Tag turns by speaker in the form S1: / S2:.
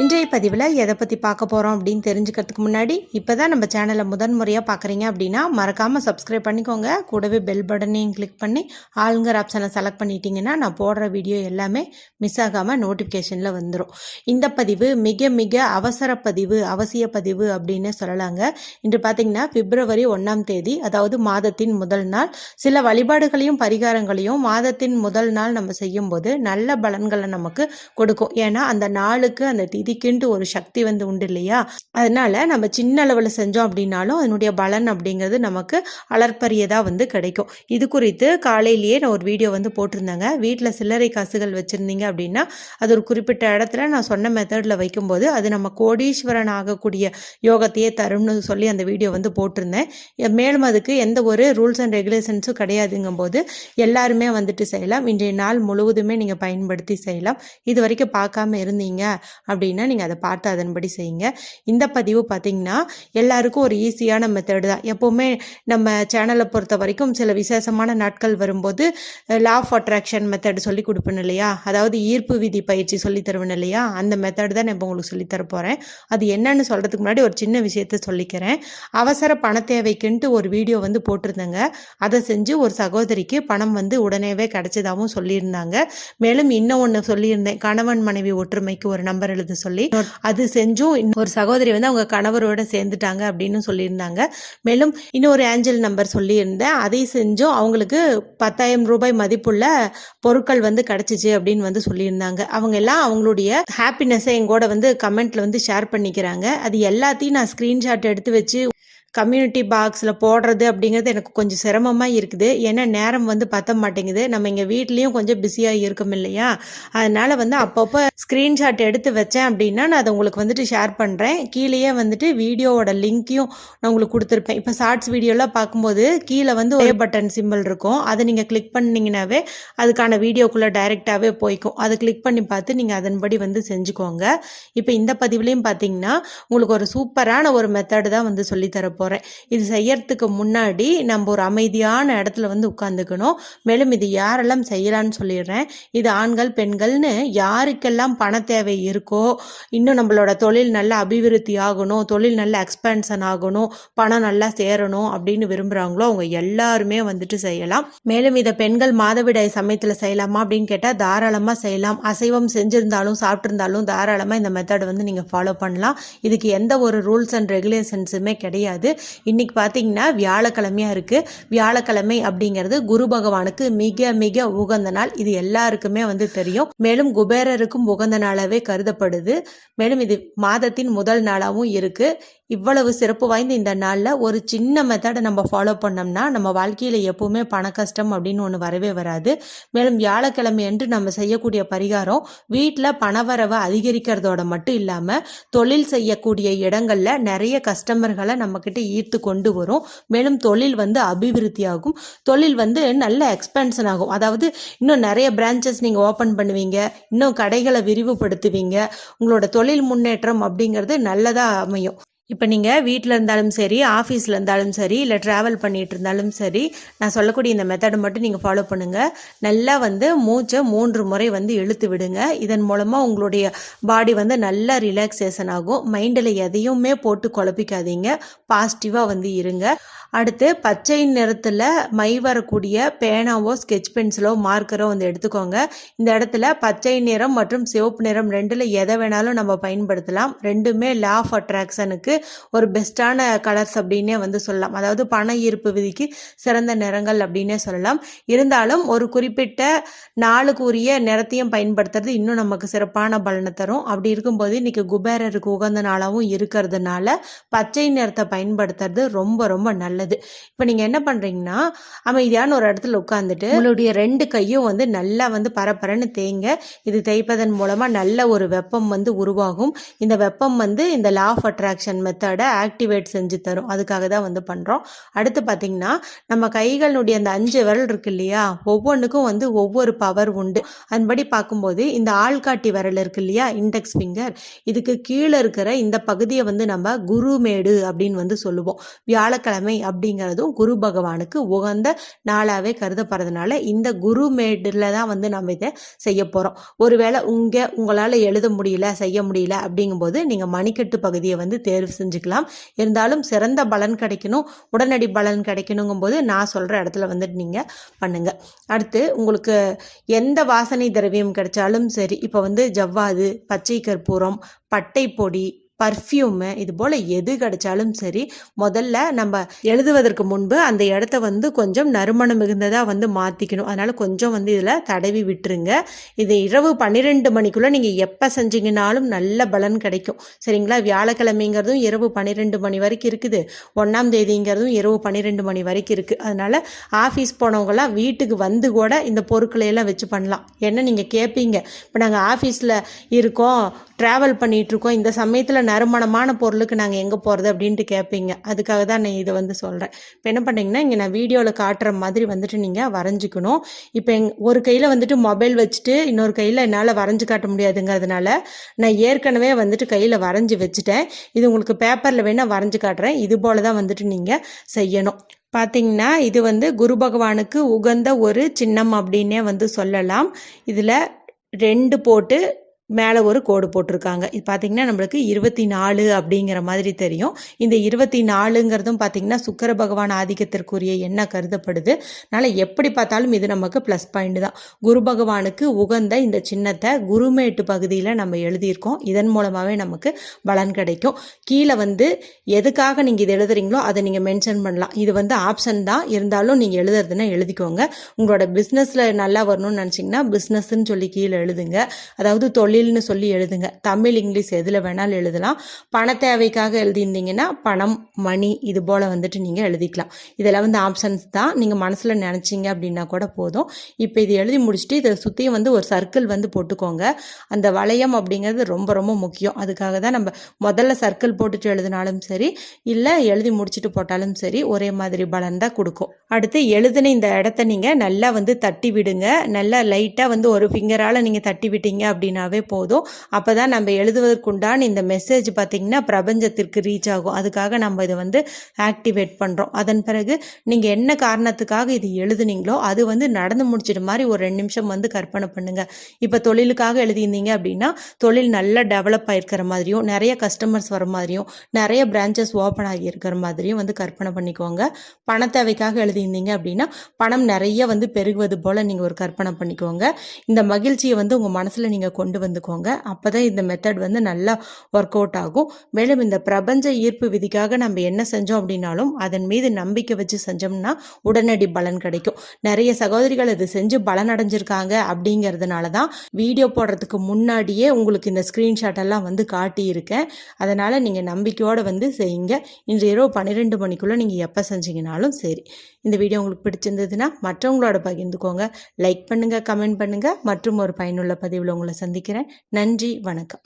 S1: இன்றைய பதிவில் எதை பற்றி பார்க்க போகிறோம் அப்படின்னு தெரிஞ்சுக்கிறதுக்கு முன்னாடி இப்போ தான் நம்ம சேனலை முதன் முறையாக பார்க்குறீங்க அப்படின்னா மறக்காமல் சப்ஸ்கிரைப் பண்ணிக்கோங்க. கூடவே பெல் பட்டனையும் கிளிக் பண்ணி ஆளுங்கர் ஆப்ஷனை செலக்ட் பண்ணிட்டீங்கன்னா நான் போடுற வீடியோ எல்லாமே மிஸ் ஆகாமல் நோட்டிஃபிகேஷனில் வந்துடும் இந்த பதிவு மிக மிக அவசர பதிவு அவசிய பதிவு அப்படின்னு சொல்லலாங்க. இன்று பார்த்தீங்கன்னா பிப்ரவரி ஒன்றாம் தேதி அதாவது மாதத்தின் முதல் நாள். சில வழிபாடுகளையும் பரிகாரங்களையும் மாதத்தின் முதல் நாள் நம்ம செய்யும்போது நல்ல பலன்களை நமக்கு கொடுக்கும். ஏன்னா அந்த நாளுக்கு அந்த திதிக்குன்ட்டு ஒரு சக்தி வந்து உண்டு இல்லையா? அதனால நம்ம சின்ன அளவில் செஞ்சோம் அப்படின்னாலும் அதனுடைய பலன் அப்படிங்கிறது நமக்கு அளர்ப்பரியதாக வந்து கிடைக்கும். இது குறித்து காலையிலேயே நான் ஒரு வீடியோ வந்து போட்டிருந்தேங்க. வீட்டில் சில்லறை காசுகள் வச்சுருந்தீங்க அப்படின்னா அது ஒரு குறிப்பிட்ட இடத்துல நான் சொன்ன மெத்தடில் வைக்கும்போது அது நம்ம கோடீஸ்வரன் ஆகக்கூடிய யோகத்தையே தரும்னு சொல்லி அந்த வீடியோ வந்து போட்டிருந்தேன். மேலும் அதுக்கு எந்த ஒரு ரூல்ஸ் அண்ட் ரெகுலேஷன்ஸும் கிடையாதுங்கும் போது எல்லாருமே வந்துட்டு செய்யலாம். இன்றைய நாள் முழுவதுமே நீங்கள் பயன்படுத்தி செய்யலாம். இது வரைக்கும் பார்க்காம இருந்தீங்க அப்படின்னா நீங்கள் அதை பார்த்து அதன்படி செய்யுங்க. இந்த பதிவு பார்த்தீங்கன்னா எல்லாருக்கும் ஒரு ஈஸியான மெத்தடு தான். எப்போவுமே நம்ம சேனலை பொறுத்த வரைக்கும் சில விசேஷமான நாட்கள் வரும்போது லா ஆஃப் அட்ராக்ஷன் மெத்தட் சொல்லி கொடுப்பேன் இல்லையா? அதாவது ஈர்ப்பு விதி பயிற்சி சொல்லி தருவேன் இல்லையா? அந்த மெத்தட் தான் நான் இப்போ உங்களுக்கு சொல்லித்தர போகிறேன் அது என்னன்னு சொல்கிறதுக்கு முன்னாடி ஒரு சின்ன விஷயத்த சொல்லிக்கிறேன். அவசர பண தேவைக்குன்ட்டு ஒரு வீடியோ வந்து போட்டிருந்தேங்க. அதை செஞ்சு ஒரு சகோதரிக்கு பணம் வந்து உடனேவே கிடைச்சதாகவும் சொல்லியிருந்தாங்க. மேலும் இன்னும் ஒன்று சொல்லியிருந்தேன். கணவன் மனைவி ஒற்றுமைக்கு ஒரு நம்பர் எழுத சொல்லி அது செஞ்சும். இன்னொரு சகோதரி வந்து அவங்க கணவரோட சேர்ந்துட்டாங்க அப்படின்னு சொல்லியிருந்தாங்க. மேலும் இன்னொரு ஏஞ்சல் நம்பர் சொல்லியிருந்தேன். அதை செஞ்சும் அவங்களுக்கு பத்தாயிரம் ரூபாய் மதிப்புள்ள பொருட்கள் வந்து கிடைச்சிச்சு அப்படின்னு வந்து சொல்லியிருந்தாங்க. அவங்க எல்லாம் அவங்களுடைய ஹாப்பினஸை எங்கூட வந்து கமெண்ட்ல வந்து ஷேர் பண்ணிக்கிறாங்க. அது எல்லாத்தையும் நான் ஸ்கிரீன்ஷாட் எடுத்து வச்சு கம்யூனிட்டி பாக்ஸில் போடுறது அப்படிங்கிறது எனக்கு கொஞ்சம் சிரமமாக இருக்குது. ஏன்னா நேரம் வந்து பத்த மாட்டேங்குது. நம்ம இங்கே வீட்லேயும் கொஞ்சம் பிஸியாக இருக்கும் இல்லையா? அதனால் வந்து அப்பப்போ ஸ்க்ரீன்ஷாட் எடுத்து வச்சேன் அப்படின்னா நான் அதை உங்களுக்கு வந்துட்டு ஷேர் பண்ணுறேன் கீழேயே வந்துட்டு வீடியோவோட லிங்க்கையும் நான் உங்களுக்கு கொடுத்துருப்பேன். இப்போ ஷார்ட்ஸ் வீடியோலாம் பார்க்கும்போது கீழே வந்து ஒரே பட்டன் சிம்பிள் இருக்கும். அதை நீங்கள் கிளிக் பண்ணிங்கனாவே அதுக்கான வீடியோக்குள்ளே டைரெக்டாகவே போய்க்கும். அதை கிளிக் பண்ணி பார்த்து நீங்கள் அதன்படி வந்து செஞ்சுக்கோங்க. இப்போ இந்த பதிவுலேயும் பார்த்தீங்கன்னா உங்களுக்கு ஒரு சூப்பரான ஒரு மெத்தடு தான் வந்து சொல்லித்தரப்போ போகிறேன் இது செய்யறதுக்கு முன்னாடி நம்ம ஒரு அமைதியான இடத்துல வந்து உட்காந்துக்கணும் மேலும் இது யாரெல்லாம் செய்யலாம்னு சொல்லிடுறேன். இது ஆண்கள் பெண்கள்னு யாருக்கெல்லாம் பண தேவை இருக்கோ இன்னும் நம்மளோட தொழில் நல்லா அபிவிருத்தி ஆகணும் தொழில் நல்லா எக்ஸ்பேன்ஷன் ஆகணும் பணம் நல்லா சேரணும் அப்படின்னு விரும்புகிறாங்களோ அவங்க எல்லாருமே வந்துட்டு செய்யலாம். மேலும் இதை பெண்கள் மாதவிடாய் சமயத்தில் செய்யலாமா அப்படின்னு கேட்டால் தாராளமாக செய்யலாம். அசைவம் செஞ்சிருந்தாலும் சாப்பிட்ருந்தாலும் தாராளமாக இந்த மெத்தட் வந்து நீங்கள் ஃபாலோ பண்ணலாம். இதுக்கு எந்த ஒரு ரூல்ஸ் அண்ட் ரெகுலேஷன்ஸுமே கிடையாது. இன்னைக்கு பார்த்திங்கன்னா வியாழக்கிழமையாக இருக்குது வியாழக்கிழமை அப்படிங்கிறது குரு பகவானுக்கு மிக மிக உகந்த நாள். இது எல்லாருக்குமே வந்து தெரியும். மேலும் குபேரருக்கும் உகந்த நாளாகவே கருதப்படுது. மேலும் இது மாதத்தின் முதல் நாளாகவும் இருக்குது இவ்வளவு சிறப்பு வாய்ந்த இந்த நாளில் ஒரு சின்ன மெத்தடை நம்ம ஃபாலோ பண்ணோம்னா நம்ம வாழ்க்கையில் எப்பவுமே பண கஷ்டம் அப்படின்னு ஒன்று வரவே வராது. மேலும் வியாழக்கிழமை என்று நம்ம செய்யக்கூடிய பரிகாரம் வீட்டில் பணவரவை அதிகரிக்கிறதோட மட்டும் இல்லாமல் தொழில் செய்யக்கூடிய இடங்களில் நிறைய கஸ்டமர்களை நம்மக்கிட்ட ஈர்த்து கொண்டு வரும். மேலும் தொழில் வந்து அபிவிருத்தி ஆகும் தொழில் வந்து நல்ல எக்ஸ்பென்ஷன் ஆகும். அதாவது இன்னும் நிறைய பிரான்ச்சஸ் நீங்கள் ஓப்பன் பண்ணுவீங்க. இன்னும் கடைகளை விரிவுபடுத்துவீங்க. உங்களோட தொழில் முன்னேற்றம் அப்படிங்கிறது நல்லதாக அமையும். இப்போ நீங்கள் வீட்டில் இருந்தாலும் சரி ஆஃபீஸில் இருந்தாலும் சரி இல்லை ட்ராவல் பண்ணிட்டு இருந்தாலும் சரி நான் சொல்லக்கூடிய இந்த மெத்தடை மட்டும் நீங்கள் ஃபாலோ பண்ணுங்கள் நல்லா வந்து மூச்சை மூன்று முறை வந்து இழுத்து விடுங்க. இதன் மூலமாக உங்களுடைய பாடி வந்து நல்லா ரிலாக்ஸேஷன் ஆகும். மைண்டில் எதையுமே போட்டு குழப்பிக்காதீங்க. பாசிட்டிவாக வந்து இருங்க. அடுத்து பச்சை நிறத்தில் மை வரக்கூடிய பேனாவோ ஸ்கெட்ச் பென்சிலோ மார்க்கரோ வந்து எடுத்துக்கோங்க. இந்த இடத்துல பச்சை நிறம் மற்றும் சிவப்பு நிறம் ரெண்டில் எதை வேணாலும் நம்ம பயன்படுத்தலாம். ரெண்டுமே லா ஆஃப் அட்ராக்ஷனுக்கு ஒரு பெஸ்ட்டான கலர்ஸ் அப்படின்னே வந்து சொல்லலாம். அதாவது பண ஈர்ப்பு விதிக்கு சிறந்த நிறங்கள் அப்படின்னே சொல்லலாம். இருந்தாலும் ஒரு குறிப்பிட்ட நாளுக்கு உரிய நிறத்தையும் பயன்படுத்துறது இன்னும் நமக்கு சிறப்பான பலனை தரும். அப்படி இருக்கும்போது இன்னைக்கு குபேரருக்கு உகந்த நாளாகவும் இருக்கிறதுனால பச்சை நிறத்தை பயன்படுத்துறது ரொம்ப ரொம்ப நல்லது. இப்போ நீங்கள் என்ன பண்ணுறீங்கன்னா அமைதியான ஒரு இடத்துல உட்காந்துட்டு உங்களுடைய ரெண்டு கையும் வந்து நல்லா வந்து பரபரன்னு தேங்க இது தேய்ப்பதன் மூலமாக நல்ல ஒரு வெப்பம் வந்து உருவாகும். இந்த வெப்பம் வந்து இந்த லா ஆஃப் அட்ராக்ஷன் மெத்தடை ஆக்டிவேட் செஞ்சு தரும். அதுக்காக தான் வந்து பண்ணுறோம் அடுத்து பார்த்தீங்கன்னா நம்ம கைகளுடைய அந்த அஞ்சு விரல் இருக்கு இல்லையா? ஒவ்வொன்றுக்கும் வந்து ஒவ்வொரு பவர் உண்டு. அதன்படி பார்க்கும்போது இந்த ஆள்காட்டி விரல் இருக்கு இல்லையா? இண்டெக்ஸ் ஃபிங்கர் இதுக்கு கீழே இருக்கிற இந்த பகுதியை வந்து நம்ம குருமேடு அப்படின்னு வந்து சொல்லுவோம். வியாழக்கிழமை அப்படிங்கிறதும் குரு பகவானுக்கு உகந்த நாளாகவே கருதப்படுறதுனால இந்த குரு மேடில் தான் வந்து நம்ம இதை செய்ய போகிறோம் ஒருவேளை உங்கள் உங்களால் எழுத முடியல செய்ய முடியல அப்படிங்கும்போது நீங்கள் மணிக்கட்டு பகுதியை வந்து தேர்வு செஞ்சுக்கலாம். இருந்தாலும் சிறந்த பலன் கிடைக்கணும் உடனடி பலன் கிடைக்கணுங்கும்போது நான் சொல்கிற இடத்துல வந்துட்டு நீங்கள் பண்ணுங்கள் அடுத்து உங்களுக்கு எந்த வாசனை திரவியம் கிடைச்சாலும் சரி இப்போ வந்து ஜவ்வாது பச்சை கற்பூரம் பட்டை பொடி பர்ஃப்யூமு இது போல் எது கிடைச்சாலும் சரி முதல்ல நம்ம எழுதுவதற்கு முன்பு அந்த இடத்த வந்து கொஞ்சம் நறுமணம் மிகுந்ததாக வந்து மாற்றிக்கணும் அதனால் கொஞ்சம் வந்து இதில் தடவி விட்டுருங்க. இது இரவு பன்னிரெண்டு மணிக்குள்ளே நீங்கள் எப்போ செஞ்சீங்கனாலும் நல்ல பலன் கிடைக்கும். சரிங்களா? வியாழக்கிழமைங்கிறதும் இரவு பன்னிரெண்டு மணி வரைக்கும் இருக்குது. ஒன்றாம் தேதிங்கிறதும் இரவு பன்னிரெண்டு மணி வரைக்கும் இருக்குது அதனால் ஆஃபீஸ் போனவங்களாம் வீட்டுக்கு வந்து கூட இந்த பொருட்களை எல்லாம் வச்சு பண்ணலாம். என்ன நீங்கள் கேட்பீங்க இப்போ நாங்கள் ஆஃபீஸில் இருக்கோம். ட்ராவல் பண்ணிகிட்ருக்கோம் இந்த சமயத்தில் நறுமணமான பொருளுக்கு நாங்கள் எங்கே போகிறது அப்படின்ட்டு கேட்பீங்க அதுக்காக தான் நான் இதை வந்து சொல்கிறேன் இப்போ என்ன பண்ணிங்கன்னா இங்கே நான் வீடியோவில் காட்டுற மாதிரி வந்துட்டு நீங்கள் வரைஞ்சிக்கணும். இப்போ எங் ஒரு கையில் வந்துட்டு மொபைல் வச்சுட்டு இன்னொரு கையில் என்னால் வரைஞ்சி காட்ட முடியாதுங்கிறதுனால நான் ஏற்கனவே வந்துட்டு கையில் வரைஞ்சி வச்சுட்டேன். இது உங்களுக்கு பேப்பரில் வேணால் வரைஞ்சி காட்டுறேன். இது போல் தான் வந்துட்டு நீங்கள் செய்யணும். பார்த்தீங்கன்னா இது வந்து குரு பகவானுக்கு உகந்த ஒரு சின்னம் அப்படின்னே வந்து சொல்லலாம். இதில் ரெண்டு போட்டு மேலே ஒரு கோடு போட்டிருக்காங்க. இது பார்த்திங்கன்னா நம்மளுக்கு இருபத்தி நாலு அப்படிங்கிற மாதிரி தெரியும். இந்த இருபத்தி நாலுங்கிறதும் பார்த்திங்கன்னா சுக்கர பகவான் ஆதிக்கத்திற்குரிய என்ன கருதப்படுது. அதனால் எப்படி பார்த்தாலும் இது நமக்கு ப்ளஸ் பாயிண்ட் தான். குரு பகவானுக்கு உகந்த இந்த சின்னத்தை குருமேட்டு பகுதியில் நம்ம எழுதியிருக்கோம். இதன் மூலமாகவே நமக்கு பலன் கிடைக்கும். கீழே வந்து எதுக்காக நீங்கள் இது எழுதுறீங்களோ அதை நீங்கள் மென்ஷன் பண்ணலாம். இது வந்து ஆப்ஷன் தான். இருந்தாலும் நீங்கள் எழுதுறதுன்னா எழுதிக்கோங்க. உங்களோட பிஸ்னஸில் நல்லா வரணும்னு நினச்சிங்கன்னா பிஸ்னஸ்ன்னு சொல்லி கீழே எழுதுங்க. அதாவது தொழில் தொழில்னு சொல்லி எழுதுங்க. தமிழ் இங்கிலீஷ் எதில் வேணாலும் எழுதலாம். பண தேவைக்காக எழுதியிருந்தீங்கன்னா பணம் மணி இது போல் வந்துட்டு நீங்கள் எழுதிக்கலாம். இதெல்லாம் வந்து ஆப்ஷன்ஸ் தான். நீங்கள் மனசில் நினச்சிங்க அப்படின்னா கூட போதும். இப்போ இது எழுதி முடிச்சுட்டு இதை சுற்றியும் வந்து ஒரு சர்க்கிள் வந்து போட்டுக்கோங்க. அந்த வளையம் அப்படிங்கிறது ரொம்ப ரொம்ப முக்கியம். அதுக்காக தான் நம்ம முதல்ல சர்க்கிள் போட்டுட்டு எழுதினாலும் சரி இல்லை எழுதி முடிச்சுட்டு போட்டாலும் சரி ஒரே மாதிரி பலன் தான் கொடுக்கும். அடுத்து எழுதின இந்த இடத்த நீங்கள் நல்லா வந்து தட்டி விடுங்க நல்லா லைட்டாக வந்து ஒரு ஃபிங்கரால் நீங்கள் தட்டி விட்டீங்க அப்படின்னாவே போதும். அப்போ தான் நம்ம எழுதுவதற்குண்டான இந்த மெசேஜ் பார்த்திங்கன்னா பிரபஞ்சத்திற்கு ரீச் ஆகும். அதுக்காக நம்ம இதை வந்து ஆக்டிவேட் பண்ணுறோம் அதன் பிறகு நீங்கள் என்ன காரணத்துக்காக இது எழுதுனீங்களோ அது வந்து நடந்து முடிச்சிட்டு மாதிரி ஒரு ரெண்டு நிமிஷம் வந்து கற்பனை பண்ணுங்கள் இப்போ தொழிலுக்காக எழுதியிருந்தீங்க அப்படின்னா தொழில் நல்லா டெவலப் ஆகிருக்கிற மாதிரியும் நிறைய கஸ்டமர்ஸ் வர மாதிரியும் நிறைய பிரான்ச்சஸ் ஓப்பன் ஆகி இருக்கிற மாதிரியும் வந்து கற்பனை பண்ணிக்கோங்க. பண தேவைக்காக எழுதியிருந்தீங்க அப்படின்னா பணம் நிறைய வந்து பெருகுவது போல் நீங்கள் ஒரு கற்பனை பண்ணிக்கோங்க. இந்த மகிழ்ச்சியை வந்து உங்கள் மனசில் நீங்கள் கொண்டு வந்து கலந்துக்கோங்க. அப்போ தான் இந்த மெத்தட் வந்து நல்லா ஒர்க் அவுட் ஆகும். மேலும் இந்த பிரபஞ்ச ஈர்ப்பு விதிக்காக நம்ம என்ன செஞ்சோம் அப்படின்னாலும் அதன் மீது நம்பிக்கை வச்சு செஞ்சோம்னா உடனடி பலன் கிடைக்கும். நிறைய சகோதரிகள் இது செஞ்சு பலன் அடைஞ்சிருக்காங்க அப்படிங்கிறதுனால தான் வீடியோ போடுறதுக்கு முன்னாடியே உங்களுக்கு இந்த ஸ்க்ரீன்ஷாட் எல்லாம் வந்து காட்டியிருக்கேன். அதனால் நீங்கள் நம்பிக்கையோடு வந்து செய்யுங்க. இன்று இரவு பன்னிரெண்டு மணிக்குள்ளே நீங்கள் எப்போ செஞ்சீங்கனாலும் சரி. இந்த வீடியோ உங்களுக்கு பிடிச்சிருந்ததுன்னா மற்றவங்களோட பகிர்ந்துக்கோங்க. லைக் பண்ணுங்கள் கமெண்ட் பண்ணுங்கள் மற்றும் ஒரு பயனுள்ள பதிவில் உங்களை சந்திக்கிறேன். நன்றி வணக்கம்.